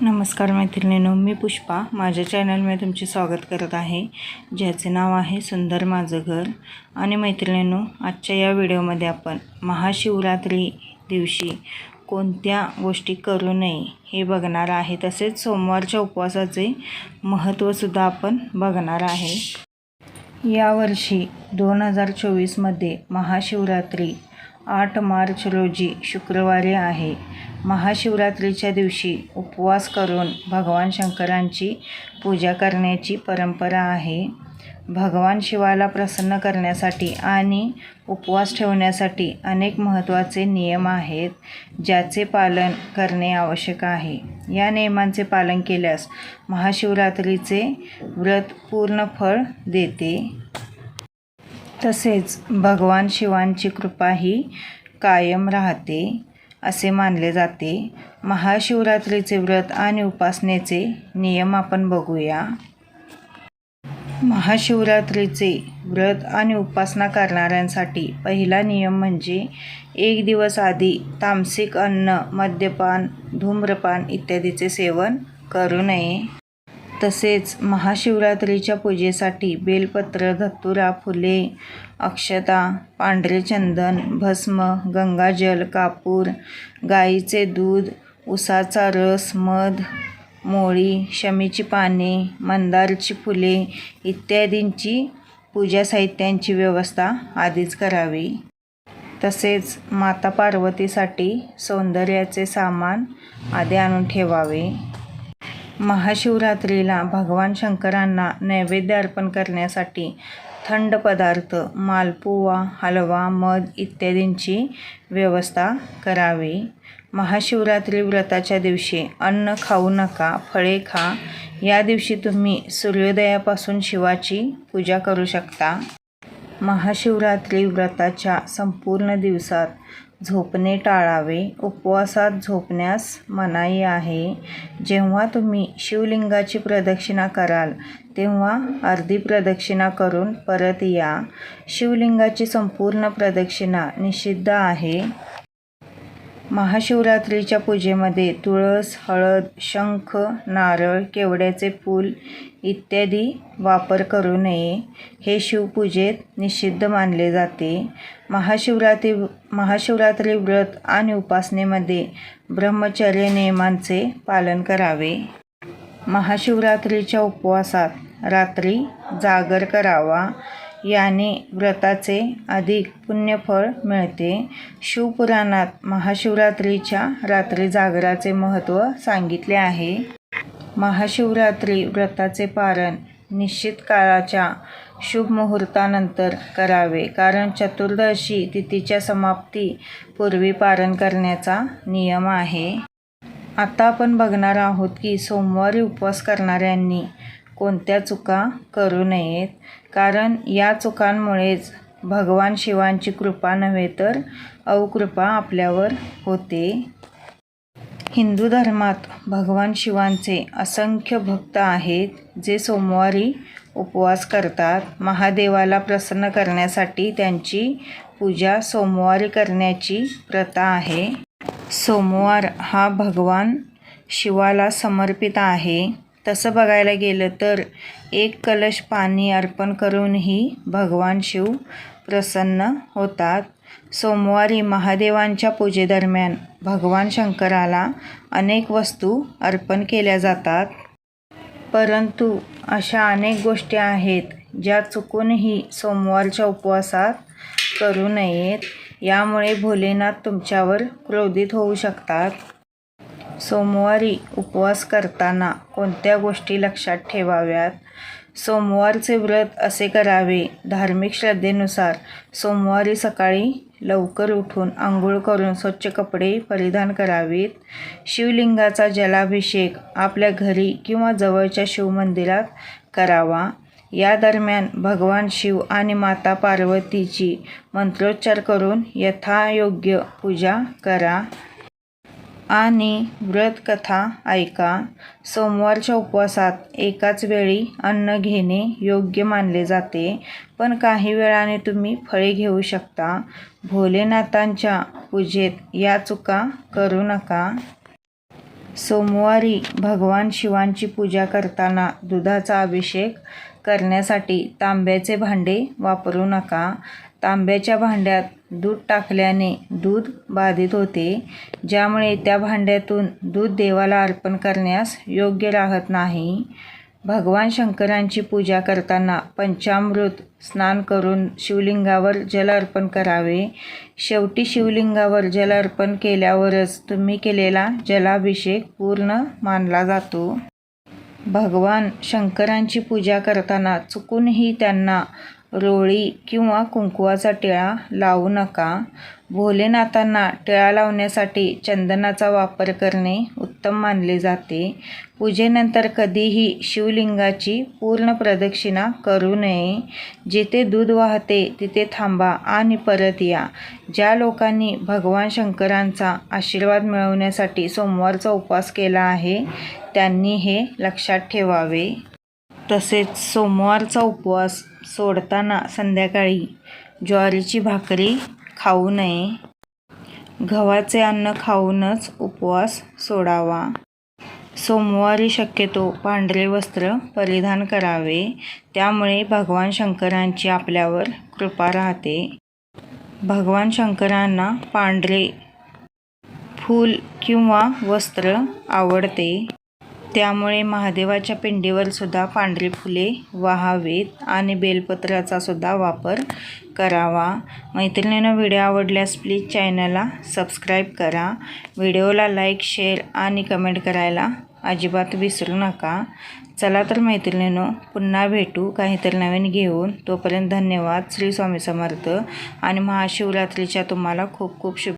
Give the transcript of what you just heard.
नमस्कार मैत्रिणीनो मी पुष्पा. माझ्या चॅनलमध्ये तुमचे स्वागत करत आहे. ज्याचे नाव आहे सुंदर माझं घर. आणि मैत्रिणीनो आजच्या या व्हिडिओमध्ये आपण महाशिवरात्री दिवशी कोणत्या गोष्टी करू नये हे बघणार आहे. तसेच सोमवारच्या उपवासाचे महत्त्वसुद्धा आपण बघणार आहे. यावर्षी दोन हजार चोवीसमध्ये महाशिवरात्री आठ मार्च रोजी शुक्रवारी आहे. महाशिवरात्रीच्या दिवशी उपवास करून भगवान शंकरांची पूजा करण्याची परंपरा आहे. भगवान शिवाला प्रसन्न करण्यासाठी आणि उपवास ठेवण्यासाठी अनेक महत्त्वाचे नियम आहेत ज्याचे पालन करणे आवश्यक आहे. या नियमांचे पालन केल्यास महाशिवरात्रीचे व्रत पूर्ण फळ देते. तसेच भगवान शिवांची कृपाही कायम राहते असे मानले जाते. महाशिवरात्रीचे व्रत आणि उपासनेचे नियम आपण बघूया. महाशिवरात्रीचे व्रत आणि उपासना करणाऱ्यांसाठी पहिला नियम म्हणजे एक दिवस आधी तामसिक अन्न मद्यपान धूम्रपान इत्यादीचे सेवन करू नये. तसेच महाशिवरात्रीच्या पूजेसाठी बेलपत्र धतुरा फुले अक्षता पांढरे चंदन भस्म गंगाजल कापूर गाईचे दूध उसाचा रस मध मोळी शमीची पाने मंदारची फुले इत्यादींची पूजा साहित्यांची व्यवस्था आधीच करावी. तसेच माता पार्वतीसाठी सौंदर्याचे सामान आधी आणून ठेवावे. महाशिवरात्रीला भगवान शंकरांना नैवेद्य अर्पण करण्यासाठी थंड पदार्थ मालपुवा हलवा मध इत्यादींची व्यवस्था करावी. महाशिवरात्री व्रताच्या दिवशी अन्न खाऊ नका फळे खा. या दिवशी तुम्ही सूर्योदयापासून शिवाची पूजा करू शकता. महाशिवरात्री व्रताच्या संपूर्ण दिवसात झोपणे टाळावे. उपवासात झोपण्यास मनाई आहे. जेव्हा तुम्ही शिवलिंगाची प्रदक्षिणा कराल तेव्हा अर्धी प्रदक्षिणा करून परत या. शिवलिंगाची संपूर्ण प्रदक्षिणा निषिद्ध आहे. महाशिवरात्रीच्या पूजेमध्ये तुळस हळद शंख नारळ केवड्याचे फूल इत्यादी वापर करू नये. हे शिवपूजेत निषिद्ध मानले जाते. महाशिवरात्री महाशिवरात्री व्रत आणि उपासनेमध्ये ब्रह्मचर्य नियमांचे पालन करावे. महाशिवरात्रीच्या उपवासात रात्री जागर करावा. याने व्रताचे अधिक पुण्यफळ मिळते. शिवपुराणात महाशिवरात्रीच्या रात्री जागराचे महत्त्व सांगितले आहे. महाशिवरात्री व्रताचे पारण निश्चित काळाच्या शुभ मुहूर्तानंतर करावे कारण चतुर्दशी तिथीच्या समाप्ती पूर्वी पारण करण्याचा नियम आहे. आता आपण बघणार आहोत की सोमवारी उपवास करणाऱ्यांनी कोणत्या चुका करू नयेत. कारण या चुकांमुळेच भगवान शिवांची कृपा नव्हे तर अवकृपा आपल्यावर होते. हिंदू धर्मात भगवान शिवांचे असंख्य भक्त आहेत जे सोमवारी उपवास करतात. महादेवाला प्रसन्न करण्यासाठी त्यांची पूजा सोमवारी करण्याची प्रथा आहे. सोमवार हा भगवान शिवाला समर्पित आहे. तसं बघायला गेलं तर एक कलश पाणी अर्पण करूनही भगवान शिव प्रसन्न होतात. सोमवारी महादेवांच्या पूजेदरम्यान भगवान शंकराला अनेक वस्तू अर्पण केल्या जातात. परंतु अशा अनेक गोष्टी आहेत ज्या चुकूनही सोमवारच्या उपवासात करू नयेत. यामुळे भोलेनाथ तुमच्यावर क्रोधित होऊ शकतात. सोमवारी उपवास करताना कोणत्या गोष्टी लक्षात ठेवाव्यात? सोमवारचे व्रत असे करावे. धार्मिक श्रद्धेनुसार सोमवारी सकाळी लवकर उठून आंघोळ करून स्वच्छ कपडे परिधान करावेत. शिवलिंगाचा जलाभिषेक आपल्या घरी किंवा जवळच्या शिवमंदिरात करावा. या दरम्यान भगवान शिव आणि माता पार्वतीची मंत्रोच्चार करून यथायोग्य पूजा करा. आणि व्रतकथा ऐका. सोमवारच्या उपवासात एकाच वेळी अन्न घेणे योग्य मानले जाते पण काही वेळाने तुम्ही फळे घेऊ शकता. भोलेनाथांच्या पूजेत या चुका करू नका. सोमवारी भगवान शिवांची पूजा करताना दुधाचा अभिषेक करण्यासाठी तांब्याचे भांडे वापरू नका. तांब्याच्या भांड्यात दूध टाकल्याने दूध बाधित होते ज्यामुळे त्या भांड्यातून दूध देवाला अर्पण करण्यास योग्य राहत नाही. भगवान शंकरांची पूजा करताना पंचामृत स्नान करून शिवलिंगावर जल अर्पण करावे. शेवटी शिवलिंगावर जल अर्पण केल्यावरच तुम्ही केलेला जलाभिषेक पूर्ण मानला जातो. भगवान शंकरांची पूजा करताना चुकूनही त्यांना रोळी किंवा कुंकवाचा टिळा लावू नका. भोलेनाथांना टिळा लावण्यासाठी चंदनाचा वापर करणे उत्तम मानले जाते. पूजेनंतर कधीही शिवलिंगाची पूर्ण प्रदक्षिणा करू नये. जिथे दूध वाहते तिथे थांबा आणि परत या. ज्या लोकांनी भगवान शंकरांचा आशीर्वाद मिळवण्यासाठी सोमवारचा उपवास केला आहे त्यांनी हे लक्षात ठेवावे. तसेच सोमवारचा उपवास सोडताना संध्याकाळी ज्वारीची भाकरी खाऊ नये. गव्हाचे अन्न खाऊनच उपवास सोडावा. सोमवारी शक्यतो पांढरे वस्त्र परिधान करावे. त्यामुळे भगवान शंकरांची आपल्यावर कृपा राहते. भगवान शंकरांना पांढरे फूल किंवा वस्त्र आवडते. त्यामुळे महादेवाच्या पिंडीवर सुद्धा पांढरी फुले वाहावीत आणि बेलपत्राचा सुद्धा वापर करावा. मैत्रिणीनं व्हिडिओ आवडल्यास प्लीज चॅनलला सबस्क्राईब करा. व्हिडिओला लाईक शेअर आणि कमेंट करायला अजिबात विसरू नका. चला तर मैत्रिणीनो पुन्हा भेटू काहीतरी नवीन घेऊन. तोपर्यंत धन्यवाद. श्री स्वामी समर्थ. आणि महाशिवरात्रीच्या तुम्हाला खूप खूप शुभ